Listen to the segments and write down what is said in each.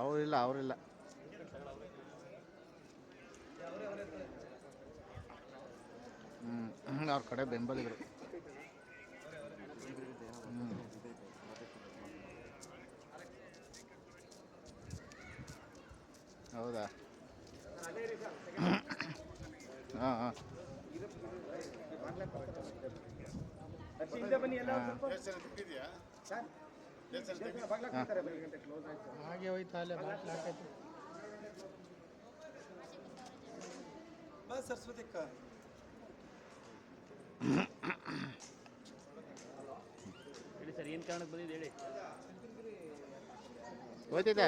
ಅವರಿಲ್ಲ ಅವರಿಲ್ಲ. ಹ್ಞೂ ಅವ್ರ ಕಡೆ ಬೆಂಬಲಿಗರು. ಹೌದಾ? ಹಾಂ. ಹಾಂ ಹಾಗೆ ಹೋಯ್ತು ಅಲ್ಲೇ ಬಾಟ್ಲ್ ಹಾಕೈತೆ ಬಾ ಸರಸ್ವತಿ ಹೇಳಿ ಸರ್ ಏನು ಕಾರಣಕ್ಕೆ ಬಂದಿದ್ದು ಹೇಳಿ. ಹೋಯ್ತಿದೆ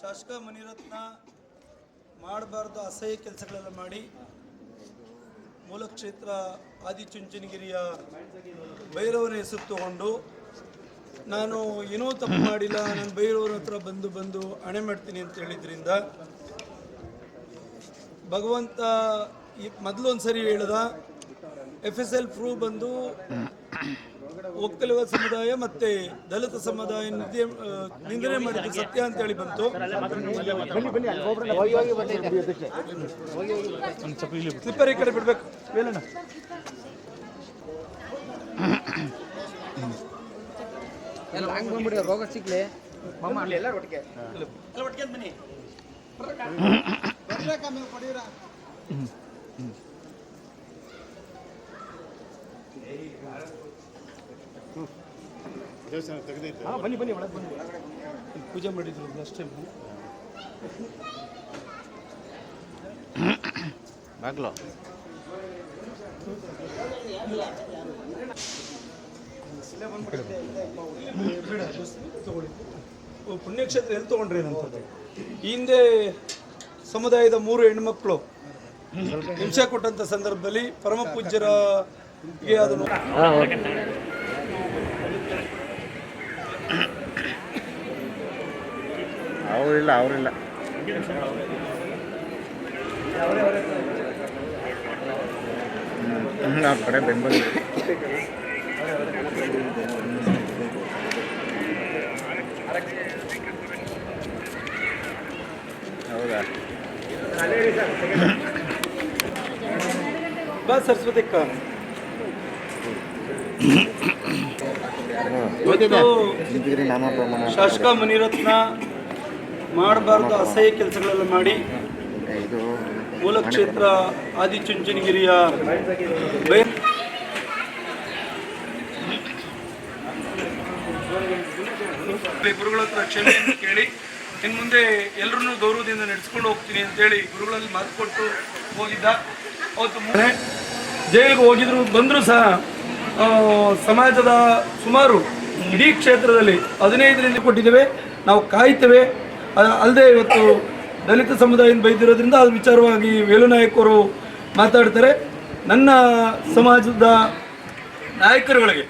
ಶಾಸಕ ಮಣಿರತ್ನ ಮಾಡಬಾರ್ದು ಅಸಹ್ಯ ಕೆಲಸಗಳೆಲ್ಲ ಮಾಡಿ ಮೂಲಕ್ಷೇತ್ರ ಆದಿಚುಂಚನಗಿರಿಯ ಭೈರವನ ಹೆಸರು ತಗೊಂಡು ನಾನು ಏನೋ ತಪ್ಪು ಮಾಡಿಲ್ಲ ನಾನು ಬೈರವ್ರ ಹತ್ರ ಬಂದು ಬಂದು ಹಣೆ ಮಾಡ್ತೀನಿ ಅಂತ ಹೇಳಿದ್ರಿಂದ ಭಗವಂತ ಮೊದಲೊಂದು ಸರಿ ಹೇಳ್ದ ಎಫ್ ಎಸ್ ಎಲ್ ಫ್ರೂ ಬಂದು ಒಕ್ಕಲಿಗ ಸಮುದಾಯ ಮತ್ತೆ ದಲಿತ ಸಮುದಾಯ ನಿಂದೆ ನಿಂದನೆ ಮಾಡಿದ್ದು ಸತ್ಯ ಅಂತ ಹೇಳಿ ಬಂತು. ಸ್ಲಿಪ್ಪರ್ ಈ ಕಡೆ ಬಿಡ್ಬೇಕು. ವೇಲಣ್ಣ ರೋಗ ಸಿಗ್ಲಿ. ಎಲ್ಲ ಒಟ್ಟಿಗೆ ಅಂತ ಬನ್ನಿ. ಹಾಂ ಬನ್ನಿ ಬನ್ನಿ ಒಳಗೆ ಬನ್ನಿ. ಪೂಜೆ ಮಾಡಿದ್ರು ಲಾಸ್ಟ್ ಟೈಮ್ ಬಾಗ್ಲು. ಪುಣ್ಯಕ್ಷೇತ್ರ ಎಲ್ಲಿ ತಗೊಂಡ್ರಿ ಹಿಂದೆ ಸಮುದಾಯದ ಮೂರು ಹೆಣ್ಮಕ್ಳು. ಹಿಂಸೆ ಕೊಟ್ಟಂತ ಸಂದರ್ಭದಲ್ಲಿ ಪರಮ ಪೂಜ್ಯರ ಅವರಿಲ್ಲ ಅವರಿಲ್ಲ. ಹ್ಞೂ ಅವ್ರ ಕಡೆ ಬೆಂಬಲಿಗರು ಬಾ ಸರಸ್ವತಿ ಶಾಸಕ ಮುನಿರತ್ನ ಮಾಡಬಾರ್ದು ಅಸಹ್ಯ ಕೆಲಸಗಳೆಲ್ಲ ಮಾಡಿ ಮೂಲ ಕ್ಷೇತ್ರ ಆದಿಚುಂಚನಗಿರಿಯ ಗುರುಗಳ ಹತ್ರ ಕ್ಷಮೆ ಕೇಳಿ ಇನ್ನು ಮುಂದೆ ಎಲ್ಲರನ್ನೂ ಗೌರವದಿಂದ ನಡೆಸ್ಕೊಂಡು ಹೋಗ್ತೀನಿ ಅಂತೇಳಿ ಗುರುಗಳಲ್ಲಿ ಮಾತು ಕೊಟ್ಟು ಹೋಗಿದ್ದ. ಅವತ್ತು ಜೈಲಿಗೆ ಹೋಗಿದ್ರು, ಬಂದರೂ ಸಹ ಸಮಾಜದ ಸುಮಾರು ಇಡೀ ಕ್ಷೇತ್ರದಲ್ಲಿ ಹದಿನೈದರಿಂದ ಕೊಟ್ಟಿದ್ದೇವೆ. ನಾವು ಕಾಯ್ತೇವೆ. ಅಲ್ಲದೆ ಇವತ್ತು ದಲಿತ ಸಮುದಾಯದಿಂದ ಬೈದಿರೋದ್ರಿಂದ ಅದು ವಿಚಾರವಾಗಿ ವೇಲುನಾಯಕರು ಮಾತಾಡ್ತಾರೆ. ನನ್ನ ಸಮಾಜದ ನಾಯಕರುಗಳಿಗೆ